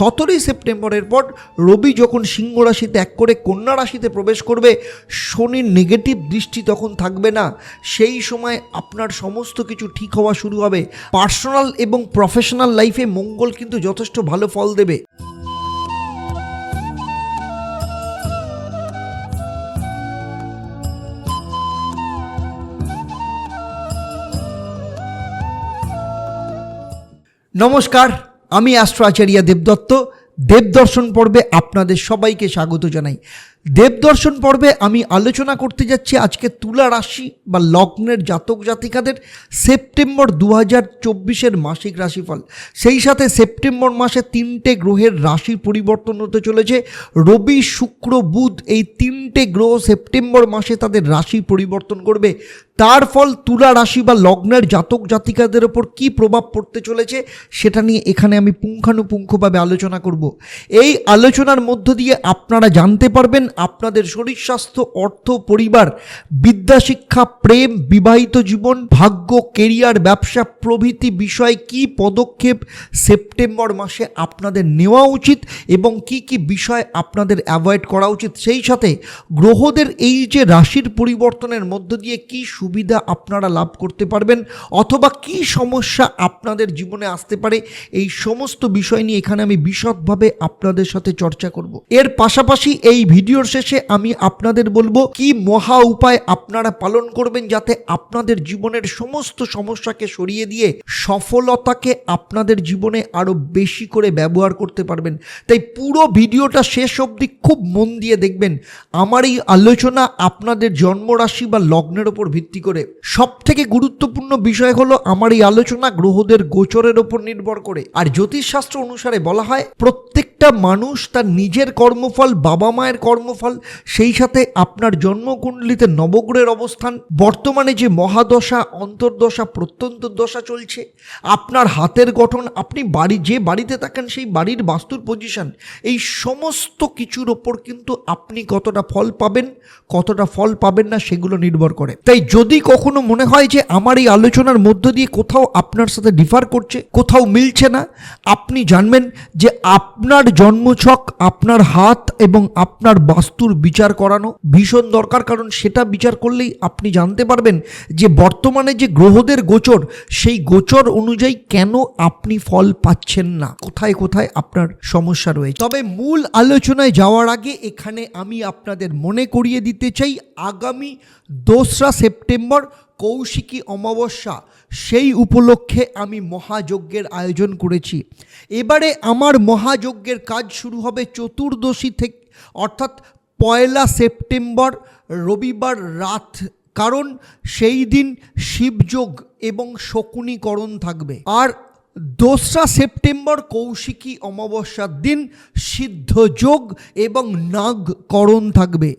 সতেরোই সেপ্টেম্বরের পর রবি যখন সিংহ রাশিতে এক করে কন্যা রাশিতে প্রবেশ করবে, শনির নেগেটিভ দৃষ্টি তখন থাকবে না। সেই সময় আপনার সমস্ত কিছু ঠিক হওয়া শুরু হবে। পার্সোনাল এবং প্রফেশনাল লাইফে মঙ্গল কিন্তু যথেষ্ট ভালো ফল দেবে। নমস্কার। আমি অ্যাস্ট্রো আচার্য দেবদত্ত দেবদর্শন পর্বে আপনাদের সবাইকে স্বাগত জানাই। দেবদর্শন পর্বে আমি আলোচনা করতে যাচ্ছি আজকে তুলা রাশি বা লগ্নের জাতক জাতিকাদের সেপ্টেম্বর দু হাজার চব্বিশের মাসিক রাশিফল। সেই সাথে সেপ্টেম্বর মাসে তিনটে গ্রহের রাশি পরিবর্তন হতে চলেছে। রবি, শুক্র, বুধ এই তিনটে গ্রহ সেপ্টেম্বর মাসে তাদের রাশি পরিবর্তন করবে। তার ফল তুলা রাশি বা লগ্নের জাতক জাতিকাদের ওপর কী প্রভাব পড়তে চলেছে সেটা নিয়ে এখানে আমি পুঙ্খানুপুঙ্খভাবে আলোচনা করব। এই আলোচনার মধ্য দিয়ে আপনারা জানতে পারবেন আপনাদের শরীর স্বাস্থ্য, অর্থ, পরিবার, বিদ্যা, শিক্ষা, প্রেম, বিবাহিত জীবন, ভাগ্য, কেরিয়ার, ব্যবসা প্রভৃতি বিষয়ে কি পদক্ষেপ সেপ্টেম্বর মাসে আপনাদের নেওয়া উচিত এবং কি কি বিষয় আপনাদের অ্যাভয়েড করা উচিত? সেই সাথে গ্রহদের এই যে রাশির পরিবর্তনের মধ্য দিয়ে কি সুবিধা আপনারা লাভ করতে পারবেন অথবা কি সমস্যা আপনাদের জীবনে আসতে পারে, এই সমস্ত বিষয় নিয়ে এখানে আমি বিশদভাবে আপনাদের সাথে চর্চা করব। এর পাশাপাশি এই ভিডিওর শেষে আমি আপনাদের বলব, কি মহা উপায় আপনারা পালন করবেন যাতে আপনাদের জীবনের সমস্ত সমস্যাকে সরিয়ে দিয়ে সফলতাকে আপনাদের জীবনে আরও বেশি করে ব্যবহার করতে পারবেন। তাই পুরো ভিডিওটা শেষ অবধি খুব মন দিয়ে দেখবেন। আমার এই আলোচনা আপনাদের জন্মরাশি বা লগ্নের ওপর ভিত্তি করে। সব থেকে গুরুত্বপূর্ণ বিষয় হলো আমার এই আলোচনা গ্রহদের গোচরের ওপর নির্ভর করে। আর জ্যোতিষশাস্ত্র অনুসারে বলা হয়, প্রত্যেকটা মানুষ তার নিজের কর্মফল বাবা মায়ের কর্মফল, সেই সাথে আপনার জন্মকুণ্ডলিতে নবগ্রহের অবস্থান, বর্তমানে যে মহাদশা, অন্তর্দশা প্রত্যন্ত দশা চলছে, আপনার হাতের গঠন, আপনি বাড়ি, যে বাড়িতে থাকেন সেই বাড়ির বাস্তুর পজিশন এই সমস্ত কিছুর ওপর কিন্তু আপনি কতটা ফল পাবেন, কতটা ফল পাবেন না সেগুলো নির্ভর করে। তাই যদি কখনো মনে হয় যে আমার এই আলোচনার মধ্য দিয়ে কোথাও আপনার সাথে ডিফার করছে, কোথাও মিলছে না, আপনি জানবেন যে আপনার জন্মছক, আপনার হাত এবং আপনার বাস্তুর বিচার করানো ভীষণ দরকার, কারণ সেটা বিচার করলেই আপনি জানতে পারবেন যে বর্তমানে যে গ্রহদের গোচর, সেই গোচর অনুযায়ী কেন আপনি ফল পাচ্ছেন না? কোথায় কোথায় আপনার সমস্যা রয়েছে? তবে মূল আলোচনায় যাওয়ার আগে এখানে আমি আপনাদের মনে করিয়ে দিতে চাই, আগামী দোসরা সেপ্টেম্বর কৌশিকী অমাবস্যা, সেই উপলক্ষে আমি মহাযজ্ঞের আয়োজন করেছি। এবারে আমার মহাযজ্ঞের কাজ শুরু হবে চতুর্দশী থেকে অর্থাৎ পয়লা সেপ্টেম্বর, রবিবার রাত, কারণ সেই দিন শিবযোগ এবং শকুনিকরণ থাকবে। আর দোসরা সেপ্টেম্বর কৌশিকী অমাবস্যার দিন সিদ্ধযোগ এবং নাগকরণ থাকবে।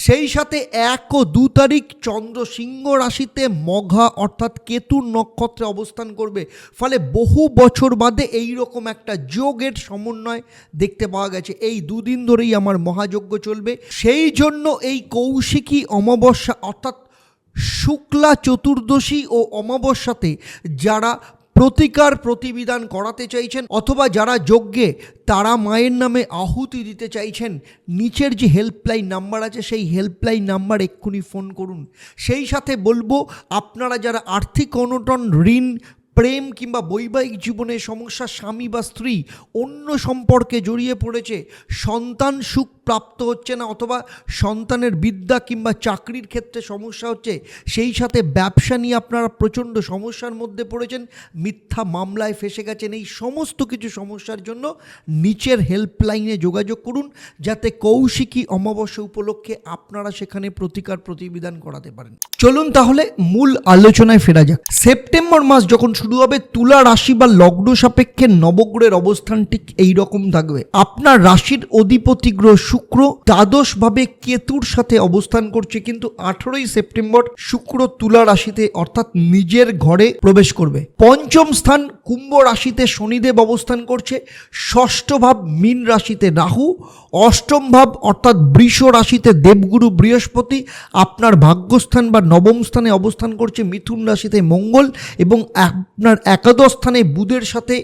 সেই সাথে এক ও দু তারিখ চন্দ্র সিংহ রাশিতে মঘা অর্থাৎ কেতুর নক্ষত্রে অবস্থান করবে। ফলে বহু বছর বাদে এই রকম একটা যোগের সমন্বয় দেখতে পাওয়া গেছে। এই দুদিন ধরেই আমার মহাযজ্ঞ চলবে। সেই জন্য এই কৌশিকী অমাবস্যা অর্থাৎ শুক্লা চতুর্দশী ও অমাবস্যাতে যারা প্রতিকার প্রতিবিধান করাতে চাইছেন অথবা যারা যজ্ঞে, তারা মায়ের নামে আহুতি দিতে চাইছেন। নিচের যে হেল্পলাইন নাম্বার আছে, সেই হেল্পলাইন নাম্বার এক্ষুনি ফোন করুন। সেই সাথে বলব, আপনারা যারা আর্থিক অনটন, ঋণ, প্রেম কিংবা বৈবাহিক জীবনে সমস্যা স্বামী বা স্ত্রী, অন্য সম্পর্কে জড়িয়ে পড়েছে, সন্তান সুখ প্রাপ্ত হচ্ছে না অথবা সন্তানের বিদ্যা কিংবা চাকরির ক্ষেত্রে সমস্যা হচ্ছে, সেই সাথে ব্যবসা নিয়ে আপনারা প্রচণ্ড সমস্যার মধ্যে পড়েছেন, মিথ্যা মামলায় ফেসে গেছেন, এই সমস্ত কিছু সমস্যার জন্য নিচের হেল্পলাইনে যোগাযোগ করুন, যাতে কৌশিকী অমাবস্যা উপলক্ষে আপনারা সেখানে প্রতিকার প্রতিবিধান করাতে পারেন। চলুন তাহলে মূল আলোচনায় ফেরা যাক। সেপ্টেম্বর মাস যখন শুরু হবে, তুলা রাশি বা লগ্ন সাপেক্ষে নবগ্রহের অবস্থান ঠিক এই রকম থাকবে। আপনার রাশির অধিপতি গ্রহ শুক্র দ্বাদশভাবে কেতুর সাথে অবস্থান করছে, কিন্তু আঠেরোই সেপ্টেম্বর শুক্র তুলা রাশিতে অর্থাৎ নিজের ঘরে প্রবেশ করবে। পঞ্চম স্থান কুম্ভ রাশিতে শনিদেব অবস্থান করছে, ষষ্ঠ ভাব মীন রাশিতে রাহু, অষ্টম ভাব অর্থাৎ বৃষ রাশিতে দেবগুরু বৃহস্পতি, আপনার ভাগ্যস্থান বা নবম স্থানে অবস্থান করছে মিথুন রাশিতে মঙ্গল এবং আপনার একাদশ স্থানে বুধের সাথে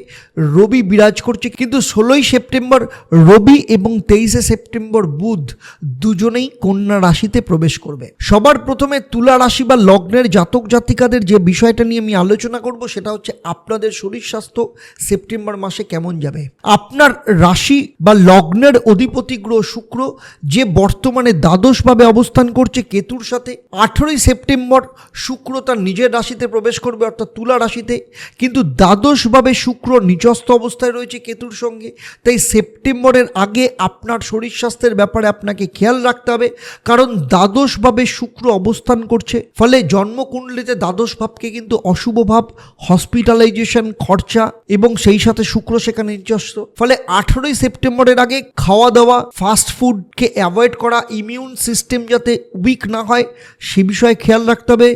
রবি বিরাজ করছে, কিন্তু ষোলোই সেপ্টেম্বর রবি এবং তেইশে সেপ্টেম্বর বুধ দুজনেই কন্যা রাশিতে প্রবেশ করবে। সবার প্রথমে তুলা রাশি বা লগ্নের জাতক জাতিকাদের যে বিষয়টা নিয়ে আমি আলোচনা করব সেটা হচ্ছে আপনাদের শরীর স্বাস্থ্য সেপ্টেম্বর মাসে কেমন যাবে। আপনার রাশি বা লগ্নের অধিপতি গ্রহ শুক্র যে বর্তমানে দ্বাদশভাবে অবস্থান করছে কেতুর সাথে, আঠেরোই সেপ্টেম্বর শুক্র তার নিজের রাশিতে প্রবেশ করবে অর্থাৎ তুলা রাশিতে, কিন্তু দ্বাদশভাবে শুক্র নিজস্ব অবস্থায় রয়েছে কেতুর সঙ্গে, তাই সেপ্টেম্বরের আগে আপনার শরীর স্বাস্থ্যের ব্যাপারে আপনাকে খেয়াল রাখতে হবে। কারণ দ্বাদশভাবে শুক্র অবস্থান করছে। ফলে জন্মকুণ্ডলিতে দ্বাদশ ভাবকে কিন্তু অশুভ ভাব হসপিটালাইজেশন খরচা এবং সেই সাথে শুক্র সেখানে নিজস্ব ফলে আঠেরোই সেপ্টেম্বরের আগে খাওয়া দাওয়া ফাস্ট ফুডকে অ্যাভয়েড করা ইমিউন সিস্টেম যাতে উইক না হয়, সে বিষয়ে খেয়াল রাখতে হবে।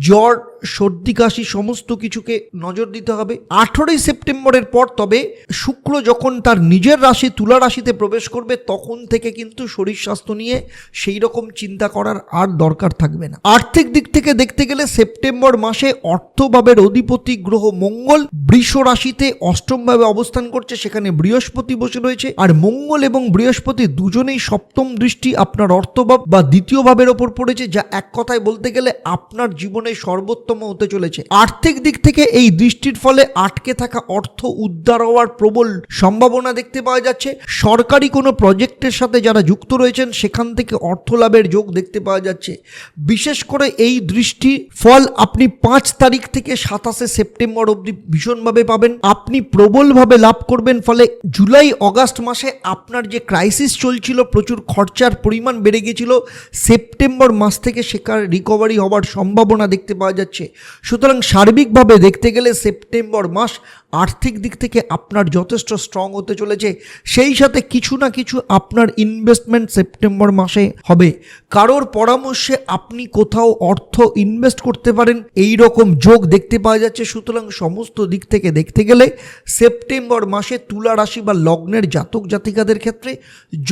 জ্বর, সর্দি, কাশি সমস্ত কিছুকে নজর দিতে হবে। আঠেরোই সেপ্টেম্বরের পর তবে শুক্র যখন তার নিজের রাশি, তুলা রাশিতে প্রবেশ করবে, তখন থেকে কিন্তু শরীর স্বাস্থ্য নিয়ে সেই রকম চিন্তা করার আর দরকার থাকবে না। আর্থিক দিক থেকে দেখতে গেলে সেপ্টেম্বর মাসে অর্থভাবের অধিপতি গ্রহ মঙ্গল, বৃষ রাশিতে অষ্টমভাবে অবস্থান করছে, সেখানে বৃহস্পতি বসে রয়েছে। আর মঙ্গল এবং বৃহস্পতি দুজনেই সপ্তম দৃষ্টি আপনার অর্থভাব বা দ্বিতীয় ভাবের ওপর পড়েছে, যা এক কথায় বলতে গেলে আপনার জীবনে সর্বোত্তম হতে চলেছে। আর্থিক দিক থেকে এই দৃষ্টির ফলে আটকে থাকা অর্থ উদ্ধার হওয়ার প্রবল সম্ভাবনা দেখতে পাওয়া যাচ্ছে। সরকারি কোনো প্রজেক্টের সাথে যারা যুক্ত রয়েছেন, সেখান থেকে অর্থ লাভের যোগ দেখতে পাওয়া যাচ্ছে। বিশেষ করে এই দৃষ্টি ফল আপনি পাঁচ তারিখ থেকে সাতাশে সেপ্টেম্বর অবধি ভীষণভাবে পাবেন। আপনি প্রবলভাবে লাভ করবেন, ফলে জুলাই, অগাস্ট মাসে আপনার যে ক্রাইসিস চলছিল, প্রচুর খরচার পরিমাণ বেড়ে গেছিল সেপ্টেম্বর মাস থেকে সেখানে রিকভারি হওয়ার সম্ভাবনা দেখতে পাওয়া যাচ্ছে। সুতরাং সার্বিকভাবে দেখতে গেলে সেপ্টেম্বর মাস আর্থিক দিক থেকে আপনার যথেষ্ট স্ট্রং হতে চলেছে। সেই সাথে কিছু না কিছু আপনার ইনভেস্টমেন্ট সেপ্টেম্বর মাসে হবে। কারোর পরামর্শে আপনি কোথাও অর্থ ইনভেস্ট করতে পারেন, এই রকম যোগ দেখতে পাওয়া যাচ্ছে। সুতরাং সমস্ত দিক থেকে দেখতে গেলে সেপ্টেম্বর মাসে তুলা রাশি বা লগ্নের জাতক জাতিকাদের ক্ষেত্রে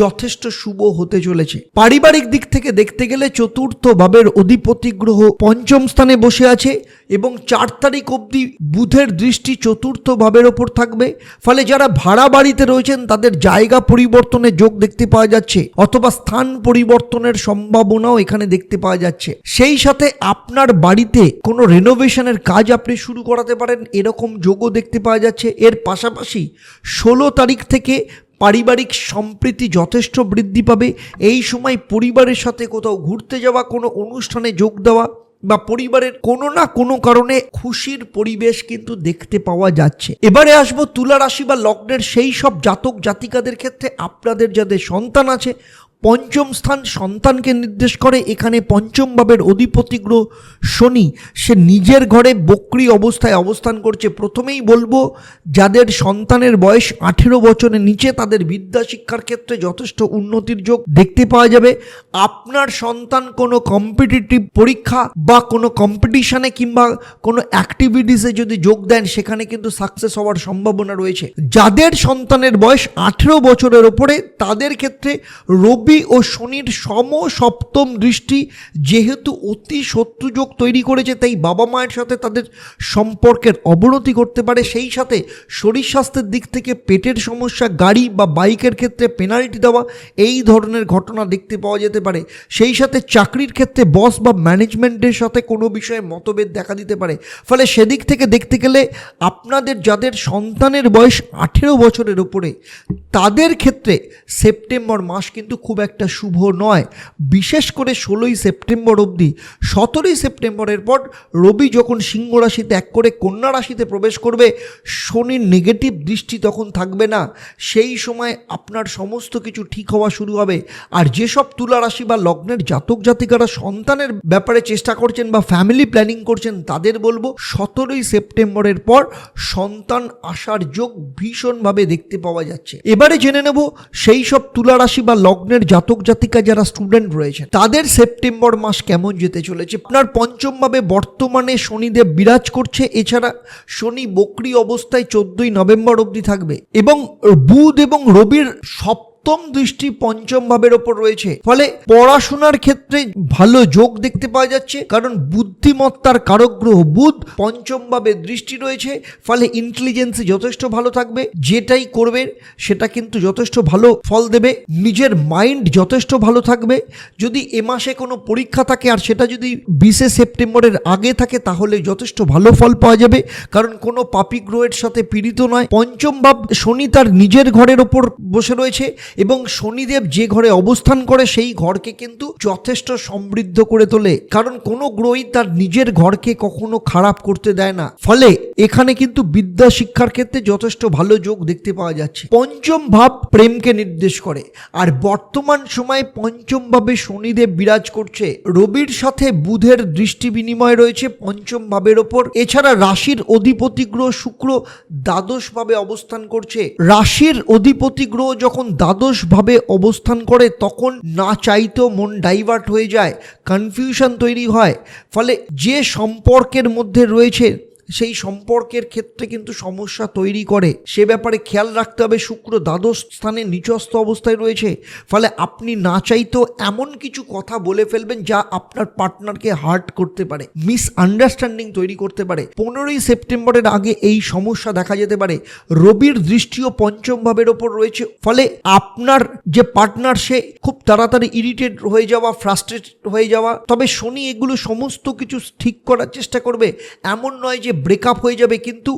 যথেষ্ট শুভ হতে চলেছে। পারিবারিক দিক থেকে দেখতে গেলে চতুর্থ ভাবের অধিপতি গ্রহ পঞ্চম স্থানে বসে আছে এবং চার তারিখ অবধি বুধের দৃষ্টি চতুর্থ ভাবের ওপর থাকবে। ফলে যারা ভাড়া বাড়িতে রয়েছেন, তাদের জায়গা পরিবর্তনের যোগ দেখতে পাওয়া যাচ্ছে, অথবা স্থান পরিবর্তনের সম্ভাবনাও এখানে দেখতে পাওয়া যাচ্ছে। সেই সাথে আপনার বাড়িতে কোনো রেনোভেশনের কাজ আপনি শুরু করাতে পারেন, এরকম যোগও দেখতে পাওয়া যাচ্ছে। এর পাশাপাশি ষোলো তারিখ থেকে পারিবারিক সম্প্রীতি যথেষ্ট বৃদ্ধি পাবে। এই সময় পরিবারের সাথে কোথাও ঘুরতে যাওয়া, কোনো অনুষ্ঠানে যোগ দেওয়া বা পরিবারের কোনো না কোনো কারণে খুশির পরিবেশ কিন্তু দেখতে পাওয়া যাচ্ছে। এবারে আসব তুলা রাশি বা লগ্নের সেই সব জাতক জাতিকাদের ক্ষেত্রে। আপনাদের যাদের সন্তান আছে পঞ্চম স্থান সন্তানকে নির্দেশ করে। এখানে পঞ্চম ভাবের অধিপতি গ্রহ শনি। সে নিজের ঘরে বক্রি অবস্থায় অবস্থান করছে। প্রথমেই বলব, যাদের সন্তানের বয়স আঠেরো বছরের নিচে, তাদের বিদ্যা শিক্ষার ক্ষেত্রে যথেষ্ট উন্নতির যোগ দেখতে পাওয়া যাবে। আপনার সন্তান কোনো কম্পিটিটিভ পরীক্ষা বা কোনো কম্পিটিশনে কিংবা কোনো অ্যাক্টিভিটিসে যদি যোগ দেন, সেখানে কিন্তু সাকসেস হওয়ার সম্ভাবনা রয়েছে। যাদের সন্তানের বয়স আঠেরো বছরের ওপরে, তাদের ক্ষেত্রে রবি ও শনির সম সপ্তম দৃষ্টি যেহেতু অতি শত্রুযোগ তৈরি করেছে, তাই বাবা মায়ের সাথে তাদের সম্পর্কের অবনতি করতে পারে। সেই সাথে শরীর স্বাস্থ্যের দিক থেকে পেটের সমস্যা, গাড়ি বা বাইকের ক্ষেত্রে পেনাল্টি দেওয়া, এই ধরনের ঘটনা দেখতে পাওয়া যেতে পারে। সেই সাথে চাকরির ক্ষেত্রে বস বা ম্যানেজমেন্টের সাথে কোনো বিষয়ে মতভেদ দেখা দিতে পারে। ফলে সেদিক থেকে দেখতে গেলে আপনাদের যাদের সন্তানের বয়স আঠেরো বছরের উপরে, তাদের ক্ষেত্রে সেপ্টেম্বর মাস কিন্তু খুব একটা শুভ নয়। বিশেষ করে ষোলোই সেপ্টেম্বর অবধি। সতেরোই সেপ্টেম্বরের পর রবি যখন সিংহ রাশি ত্যাগ করে কন্যা রাশিতে প্রবেশ করবে, শনির নেগেটিভ দৃষ্টি তখন থাকবে না। সেই সময় আপনার সমস্ত কিছু ঠিক হওয়া শুরু হবে। আর যেসব তুলা রাশি বা লগ্নের জাতক জাতিকারা সন্তানের ব্যাপারে চেষ্টা করছেন বা ফ্যামিলি প্ল্যানিং করছেন, তাদের বলব সতেরোই সেপ্টেম্বরের পর সন্তান আসার যোগ ভীষণভাবে দেখতে পাওয়া যাচ্ছে। এবারে জেনে নেব সেই সব তুলা রাশি বা লগ্নের জাতক জাতিকা যারা স্টুডেন্ট রয়েছে, তাদের সেপ্টেম্বর মাস কেমন যেতে চলেছে? আপনার পঞ্চমভাবে বর্তমানে শনিদেব বিরাজ করছে, এছাড়া শনি বকরি অবস্থায় চোদ্দই নভেম্বর অবধি থাকবে এবং বুধ এবং রবির সব সপ্তম দৃষ্টি পঞ্চম ভাবের ওপর রয়েছে। ফলে পড়াশোনার ক্ষেত্রে ভালো যোগ দেখতে পাওয়া যাচ্ছে, কারণ বুদ্ধিমত্তার কারক গ্রহ বুধ পঞ্চম ভাবে দৃষ্টি রয়েছে। ফলে ইন্টেলিজেন্সি যথেষ্ট ভালো থাকবে, যেটাই করবে সেটা কিন্তু যথেষ্ট ভালো ফল দেবে। নিজের মাইন্ড যথেষ্ট ভালো থাকবে। যদি এ মাসে কোনো পরীক্ষা থাকে আর সেটা যদি বিশে সেপ্টেম্বরের আগে থাকে, তাহলে যথেষ্ট ভালো ফল পাওয়া যাবে। কারণ কোনো পাপি গ্রহের সাথে পীড়িত নয়। পঞ্চম ভাব শনি তার নিজের ঘরের ওপর বসে রয়েছে। এবং শনিদেব যে ঘরে অবস্থান করে সেই ঘরকে কিন্তু যথেষ্ট সমৃদ্ধ করে তোলে। কারণ কোনো গ্রহই তার নিজের ঘরকে কখনো খারাপ করতে দেয় না। ফলে এখানে কিন্তু বিদ্যা শিক্ষার ক্ষেত্রে যথেষ্ট ভালো যোগ দেখতে পাওয়া যাচ্ছে। পঞ্চম ভাব প্রেমকে নির্দেশ করে। আর বর্তমান সময়ে পঞ্চম ভাবে শনিদেব বিরাজ করছে। রবির সাথে বুধের দৃষ্টি বিনিময় রয়েছে পঞ্চম ভাবের ওপর। এছাড়া রাশির অধিপতি গ্রহ শুক্র দ্বাদশ ভাবে অবস্থান করছে। রাশির অধিপতি গ্রহ যখন দ্বাদশ ভাবে অবস্থান করে, তখন না চাইতেও মন ডাইভার্ট হয়ে যায় কনফিউশন তৈরি হয়। ফলে যে সম্পর্কের মধ্যে রয়েছে সেই সম্পর্কের ক্ষেত্রে কিন্তু সমস্যা তৈরি করে। সে ব্যাপারে খেয়াল রাখতে হবে, শুক্র দ্বাদশ স্থানে নিচস্থ অবস্থায় রয়েছে। ফলে আপনি না চাইতেও এমন কিছু কথা বলে ফেলবেন যা আপনার পার্টনারকে হার্ট করতে পারে মিস আন্ডারস্ট্যান্ডিং তৈরি করতে পারে। পনেরোই সেপ্টেম্বরের আগে এই সমস্যা দেখা যেতে পারে। রবির দৃষ্টিও পঞ্চম ভাবের ওপর রয়েছে। ফলে আপনার যে পার্টনার, সে খুব তাড়াতাড়ি ইরিটেট হয়ে যাওয়া ফ্রাস্ট্রেট হয়ে যাওয়া। তবে শনি এগুলো সমস্ত কিছু ঠিক করার চেষ্টা করবে। এমন নয় যে ব্রেকআপ হয়ে যাবে কিন্তু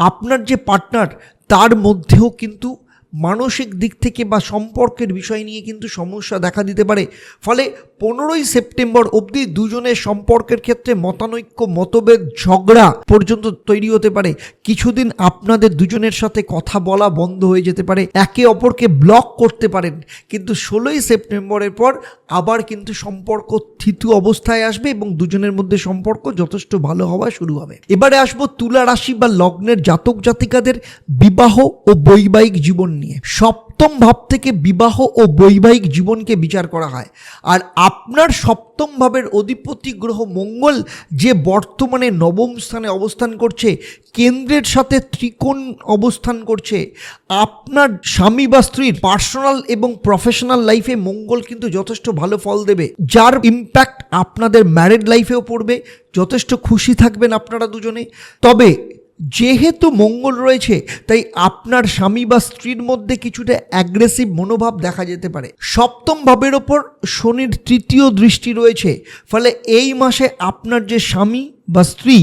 আপনার যে পার্টনার তার মধ্যেও কিন্তু মানসিক দিক থেকে বা সম্পর্কের বিষয় নিয়ে কিন্তু সমস্যা দেখা দিতে পারে। ফলে পনেরোই সেপ্টেম্বর অবধি দুজনের সম্পর্কের ক্ষেত্রে মতানৈক্য, মতভেদ, ঝগড়া পর্যন্ত তৈরি হতে পারে। কিছুদিন আপনাদের দুজনের সাথে কথা বলা বন্ধ হয়ে যেতে পারে। একে অপরকে ব্লক করতে পারেন। কিন্তু ষোলোই সেপ্টেম্বরের পর আবার কিন্তু সম্পর্ক থিতু অবস্থায় আসবে এবং দুজনের মধ্যে সম্পর্ক যথেষ্ট ভালো হওয়া শুরু হবে। এবারে আসব তুলা রাশি বা লগ্নের জাতক জাতিকাদের বিবাহ ও বৈবাহিক জীবন নিয়ে। সপ্তম ভাব থেকে বিবাহ ও বৈবাহিক জীবনকে বিচার করা হয়। আর আপনার সপ্তম ভাবের অধিপতি গ্রহ মঙ্গল যে বর্তমানে নবম স্থানে অবস্থান করছে, কেন্দ্রের সাথে ত্রিকোণ অবস্থান করছে, আপনার স্বামী বা স্ত্রীর পার্সোনাল এবং প্রফেশনাল লাইফে মঙ্গল কিন্তু যথেষ্ট ভালো ফল দেবে। যার ইম্প্যাক্ট আপনাদের ম্যারিড লাইফেও পড়বে, যথেষ্ট খুশি থাকবেন আপনারা দুজনে। তবে যেহেতু মঙ্গল রয়েছে, তাই আপনার স্বামী বা স্ত্রীর মধ্যে কিছুটা অ্যাগ্রেসিভ মনোভাব দেখা যেতে পারে। সপ্তম ভাবের ওপর শনির তৃতীয় দৃষ্টি রয়েছে, ফলে এই মাসে আপনার যে স্বামী বা স্ত্রী,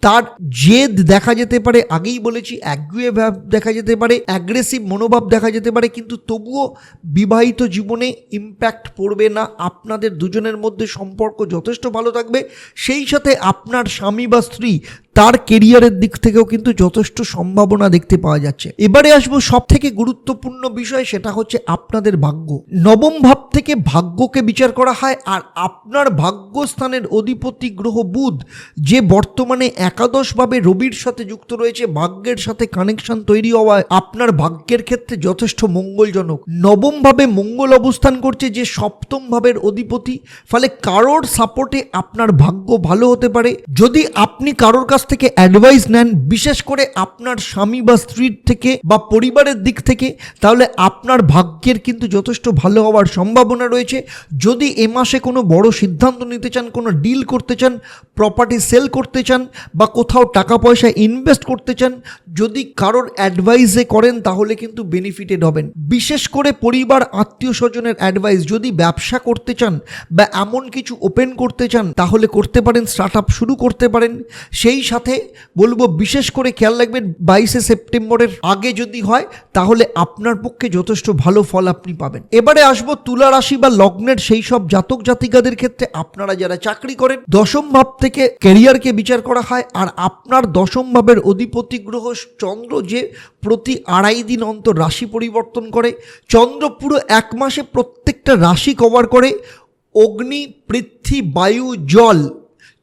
তার জেদ দেখা যেতে পারে, আগেই বলেছি অ্যাগ্রিয়ে ভাব দেখা যেতে পারে অ্যাগ্রেসিভ মনোভাব দেখা যেতে পারে, কিন্তু তবুও বিবাহিত জীবনে ইম্প্যাক্ট পড়বে না, আপনাদের দুজনের মধ্যে সম্পর্ক যথেষ্ট ভালো থাকবে, সেই সাথে আপনার স্বামী বা স্ত্রী তার কেরিয়ারের দিক থেকেও কিন্তু যথেষ্ট সম্ভাবনা দেখতে পাওয়া যাচ্ছে। এবারে আসব সব থেকে গুরুত্বপূর্ণ বিষয়, সেটা হচ্ছে আপনাদের ভাগ্য। নবম ভাব থেকে ভাগ্যকে বিচার করা হয়, আর আপনার ভাগ্যস্থানের অধিপতি গ্রহ বুধ, যে বর্তমানে একাদশভাবে রবির সাথে যুক্ত রয়েছে, ভাগ্যের সাথে কানেকশন তৈরি হওয়ায় আপনার ভাগ্যের ক্ষেত্রে যথেষ্ট মঙ্গলজনক। নবম ভাবে মঙ্গল অবস্থান করছে, যে সপ্তম ভাবের অধিপতি, ফলে কারোর সাপোর্টে আপনার ভাগ্য ভালো হতে পারে। যদি আপনি কারোর কাছ থেকে অ্যাডভাইস নেন, বিশেষ করে আপনার স্বামী বা স্ত্রীর থেকে বা পরিবারের দিক থেকে, তাহলে আপনার ভাগ্যের কিন্তু যথেষ্ট ভালো হওয়ার সম্ভাবনা রয়েছে। যদি এ মাসে কোনো বড় সিদ্ধান্ত নিতে চান, কোনো ডিল করতে চান প্রপার্টি সেল করতে চান, বা কোথাও টাকা পয়সা ইনভেস্ট করতে চান, যদি কারোর অ্যাডভাইসে করেন, তাহলে কিন্তু বেনিফিটেড হবেন। বিশেষ করে পরিবার, আত্মীয় স্বজনের অ্যাডভাইস যদি ব্যবসা করতে চান, বা এমন কিছু ওপেন করতে চান, তাহলে করতে পারেন স্টার্ট আপ শুরু করতে পারেন। সেই সাথে বলব, বিশেষ করে খেয়াল রাখবেন, বাইশে সেপ্টেম্বরের আগে যদি হয়, তাহলে আপনার পক্ষে যথেষ্ট ভালো ফল আপনি পাবেন। এবারে আসব তুলা রাশি বা লগ্নের সেই সব জাতক জাতিকাদের ক্ষেত্রে। আপনারা যারা চাকরি করেন, দশম ভাব থেকে ক্যারিয়ারকে বিচার করা হয়, আর আপনার দশম ভাবের অধিপতি গ্রহ চন্দ্র যে প্রতি আড়াই দিন অন্তর রাশি পরিবর্তন করে, চন্দ্র পুরো এক মাসে প্রত্যেকটা রাশি কভার করে, অগ্নি, পৃথ্বী, বায়ু, জল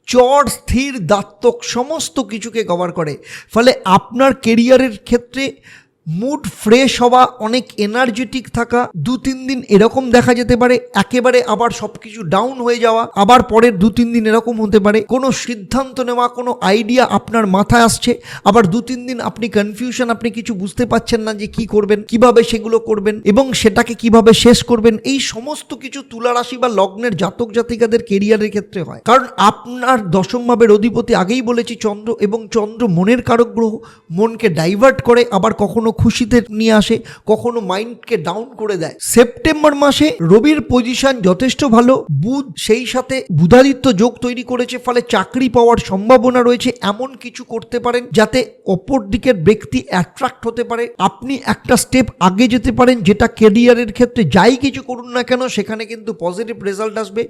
চর স্থির দাত্তক সমস্ত কিছুকে কভার করে। ফলে আপনার কেরিয়ারের ক্ষেত্রে মুড ফ্রেশ হওয়া, অনেক এনার্জেটিক থাকা, দু, তিন দিন এরকম দেখা যেতে পারে, একেবারে আবার সবকিছু ডাউন হয়ে যাওয়া, আবার পরের দু, তিন দিন এরকম হতে পারে। কোনো সিদ্ধান্ত নেওয়া, কোনো আইডিয়া আপনার মাথায় আসছে, আবার দু, তিন দিন আপনি কনফিউশন আপনি কিছু বুঝতে পারছেন না যে কি করবেন, কীভাবে সেগুলো করবেন এবং সেটাকে কীভাবে শেষ করবেন, এই সমস্ত কিছু তুলা রাশি বা লগ্নের জাতক জাতিকাদের কেরিয়ারের ক্ষেত্রে হয়। কারণ আপনার দশম ভাবের অধিপতি আগেই বলেছি, চন্দ্র এবং চন্দ্র মনের কারক গ্রহ, মনকে ডাইভার্ট করে, আবার কখনো খুশিতে নিয়ে আসে, কখনো মাইন্ডকে ডাউন করে দেয়। সেপ্টেম্বর মাসে রবির পজিশন যথেষ্ট ভালো, বুধ সেই সাথে বুধাদিত্য যোগ তৈরি করেছে, ফলে চাকরি পাওয়ার সম্ভাবনা রয়েছে, এমন কিছু করতে পারেন যাতে অপর দিকের ব্যক্তি অ্যাট্রাক্ট হতে পারে। আপনি একটা স্টেপ আগে যেতে পারেন, যেটা কেরিয়ারের ক্ষেত্রে যাই কিছু করুন না কেন, সেখানে কিন্তু পজিটিভ রেজাল্ট আসবে।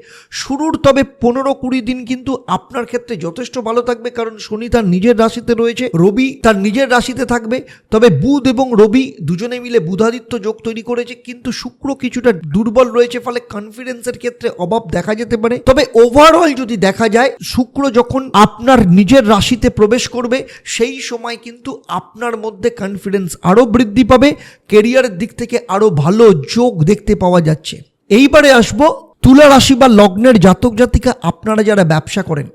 শুরুর তবে পনেরো কুড়ি দিন কিন্তু আপনার ক্ষেত্রে যথেষ্ট ভালো থাকবে, কারণ শনি তার নিজের রাশিতে রয়েছে, রবি তার নিজের রাশিতে থাকবে। তবে বুধ এবং রবি দুজনে মিলে বুধাদিত্য যোগ তৈরি করেছে, কিন্তু শুক্র কিছুটা দুর্বল রয়েছে, ফলে কনফিডেন্সের ক্ষেত্রে অভাব দেখা যেতে পারে। তবে ওভারঅল যদি দেখা যায়, শুক্র যখন আপনার নিজের রাশিতে প্রবেশ করবে, সেই সময় কিন্তু আপনার মধ্যে কনফিডেন্স আরও বৃদ্ধি পাবে কেরিয়ারের দিক থেকে আরও ভালো যোগ দেখতে পাওয়া যাচ্ছে। এইবারে আসব তুলা রাশি বা লগ্নের জাতক জাতিকা আপনারা যারা ব্যবসা করেন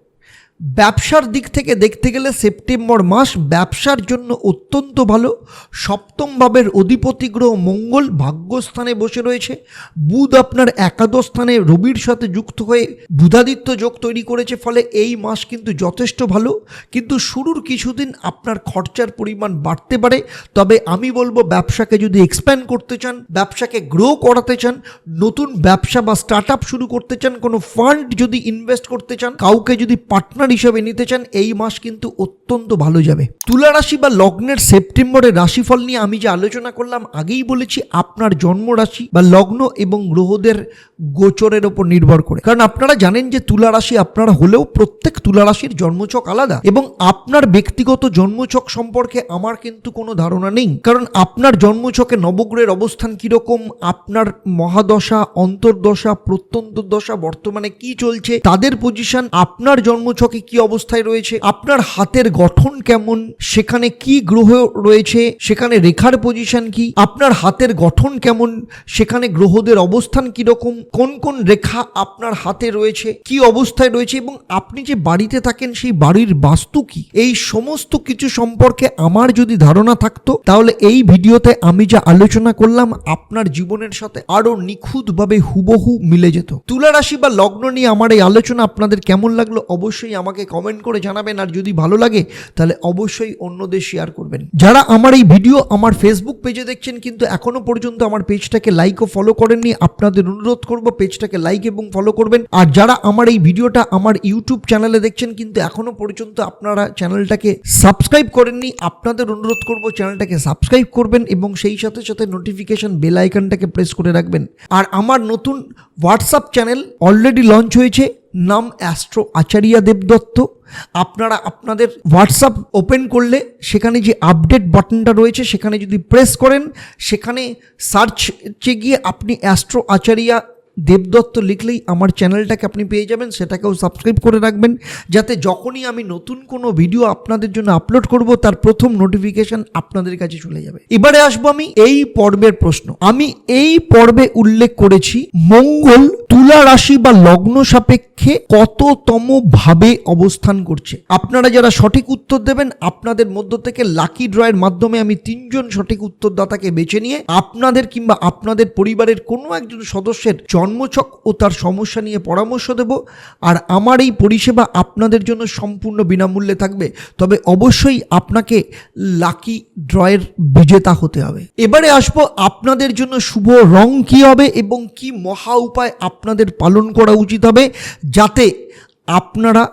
ব্যবসার দিক থেকে দেখতে গেলে সেপ্টেম্বর মাস ব্যবসার জন্য অত্যন্ত ভালো। সপ্তম ভাবের অধিপতি গ্রহ মঙ্গল ভাগ্যস্থানে বসে রয়েছে। বুধ আপনার একাদশ স্থানে রবির সাথে যুক্ত হয়ে বুধাদিত্য যোগ তৈরি করেছে, ফলে এই মাস কিন্তু যথেষ্ট ভালো। কিন্তু শুরুর কিছুদিন আপনার খরচার পরিমাণ বাড়তে পারে। তবে আমি বলব, ব্যবসাকে যদি এক্সপ্যান্ড করতে চান, ব্যবসাকে গ্রো করাতে চান, নতুন ব্যবসা বা স্টার্ট শুরু করতে চান, কোনো ফান্ড যদি ইনভেস্ট করতে চান, কাউকে যদি পার্টনার হিসেবে নিতে চান, এই মাস কিন্তু অত্যন্ত ভালো যাবে। তুলা রাশি বা লগ্নের সেপ্টেম্বরের রাশিফল নিয়ে আমি যে আলোচনা করলাম, আগেই বলেছি আপনার জন্ম রাশি বা লগ্ন এবং গ্রহদের গোচরের ওপর নির্ভর করে। কারণ আপনারা জানেন যে তুলা রাশি আপনারা হলেও প্রত্যেক তুলা রাশির জন্মচক আলাদা এবং আপনার ব্যক্তিগত জন্মচক সম্পর্কে আমার কিন্তু কোনো ধারণা নেই। কারণ আপনার জন্মচকে নবগ্রহের অবস্থান কীরকম, আপনার মহাদশা, অন্তর্দশা প্রত্যন্ত দশা বর্তমানে কি চলছে, তাদের পজিশন আপনার জন্মছকে কি অবস্থায় রয়েছে? আপনার হাতের গঠন কেমন? সেখানে কি গ্রহ রয়েছে? সেখানে রেখার পজিশন কি? আপনার হাতের গঠন কেমন? সেখানে গ্রহদের অবস্থান কীরকম? কোন কোন রেখা আপনার হাতে রয়েছে? কি অবস্থায় রয়েছে? এবং আপনি যে বাড়িতে থাকেন, সেই বাড়ির বাস্তু কি? এই সমস্ত কিছু সম্পর্কে আমার যদি ধারণা থাকতো, তাহলে এই ভিডিওতে আমি যা আলোচনা করলাম, আপনার জীবনের সাথে আরও নিখুঁতভাবে হুবহু মিলে যেত। তুলা রাশি বা লগ্ন নিয়ে আমার এই আলোচনা আপনাদের কেমন লাগল, অবশ্যই আমাকে কমেন্ট করে জানাবেন, আর যদি ভালো লাগে, তাহলে অবশ্যই অন্যদের শেয়ার করবেন। যারা আমার এই ভিডিও আমার ফেসবুক পেজে দেখছেন, কিন্তু এখনও পর্যন্ত আমার পেজটাকে লাইক ও ফলো করেননি, আপনাদের অনুরোধ করব পেজটাকে লাইক এবং ফলো করবেন। আর যারা আমার এই ভিডিওটা আমার ইউটিউব চ্যানেলে দেখছেন, কিন্তু এখনও পর্যন্ত আপনারা চ্যানেলটাকে সাবস্ক্রাইব করেননি, আপনাদের অনুরোধ করব চ্যানেলটাকে সাবস্ক্রাইব করবেন এবং সেই সাথে সাথে নোটিফিকেশন বেল আইকনটাকে প্রেস করে রাখবেন। আর আমার নতুন হোয়াটসঅ্যাপ চ্যানেল অলরেডি লঞ্চ হয়েছে নাম অ্যাস্ট্রো আচারিয়া দেবদত্ত। আপনারা আপনাদের হোয়াটসঅ্যাপ ওপেন করলে সেখানে যে আপডেট বাটনটা রয়েছে, সেখানে যদি প্রেস করেন, সেখানে সার্চে গিয়ে আপনি অ্যাস্ট্রো আচারিয়া দেবদত্ত লিখলেই আমার চ্যানেলটাকে আপনি পেয়ে যাবেন, সেটাকেও সাবস্ক্রাইব করে রাখবেন, যাতে যখনই আমি নতুন কোনো ভিডিও আপনাদের জন্য আপলোড করব, তার প্রথম নোটিফিকেশন আপনাদের কাছে চলে যাবে। এবারে আসব আমি এই পর্বের প্রশ্ন। আমি এই পর্বে উল্লেখ করেছি মঙ্গল তুলা রাশি বা লগ্ন সাপেক্ষে কততম ভাবে অবস্থান করছে। আপনারা যারা সঠিক উত্তর দেবেন, আপনাদের মধ্য থেকে লাকি ড্রয়ের মাধ্যমে আমি তিনজন সঠিক উত্তরদাতাকে বেছে নিয়ে আপনাদের কিংবা আপনাদের পরিবারের কোনো একজন সদস্যের জন্মছক ও তার সমস্যা নিয়ে পরামর্শ দেব আর আমার এই পরিষেবা আপনাদের জন্য সম্পূর্ণ বিনামূল্যে থাকবে। তবে অবশ্যই আপনাকে লাকি ড্রয়ের বিজেতা হতে হবে। এবারে আসব আপনাদের জন্য শুভ রং কি হবে এবং কি মহা উপায় আপনাদের পালন করা উচিত হবে যাতে আপনারা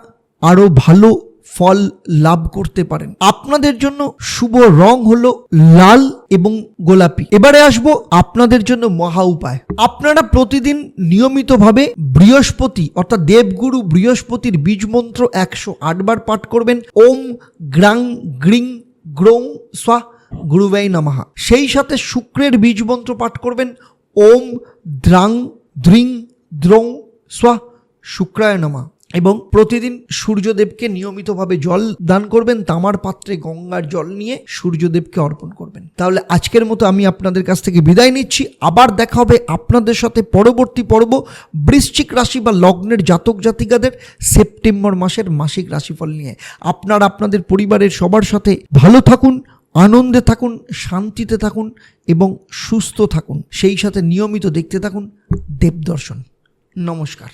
আরও ভালো ফল লাভ করতে পারেন। আপনাদের জন্য শুভ রং হলো লাল এবং গোলাপি। এবারে আসব আপনাদের জন্য মহা উপায়। আপনারা প্রতিদিন নিয়মিতভাবে বৃহস্পতি অর্থাৎ দেবগুরু বৃহস্পতির বীজ মন্ত্র একশো আটবার পাঠ করবেন। ওম গ্রাং গ্রিং গ্রৌং স্বা গুরুবাই নামাহা সেই সাথে শুক্রের বীজ মন্ত্র পাঠ করবেন। ওম দ্রাং দ্রিং দ্রৌং স্বা শুক্রায় নমা। এবং প্রতিদিন সূর্যদেবকে নিয়মিতভাবে জল দান করবেন, তামার পাত্রে গঙ্গার জল নিয়ে সূর্যদেবকে অর্পণ করবেন। তাহলে আজকের মতো আমি আপনাদের কাছ থেকে বিদায় নিচ্ছি। আবার দেখা হবে আপনাদের সাথে পরবর্তী পর্ব, বৃশ্চিক রাশি বা লগ্নের জাতক জাতিকাদের সেপ্টেম্বর মাসের মাসিক রাশিফল নিয়ে। আপনার আপনাদের পরিবারের সবার সাথে ভালো থাকুন, আনন্দে থাকুন, শান্তিতে থাকুন এবং সুস্থ থাকুন। সেই সাথে নিয়মিত দেখতে থাকুন দেবদর্শন। নমস্কার।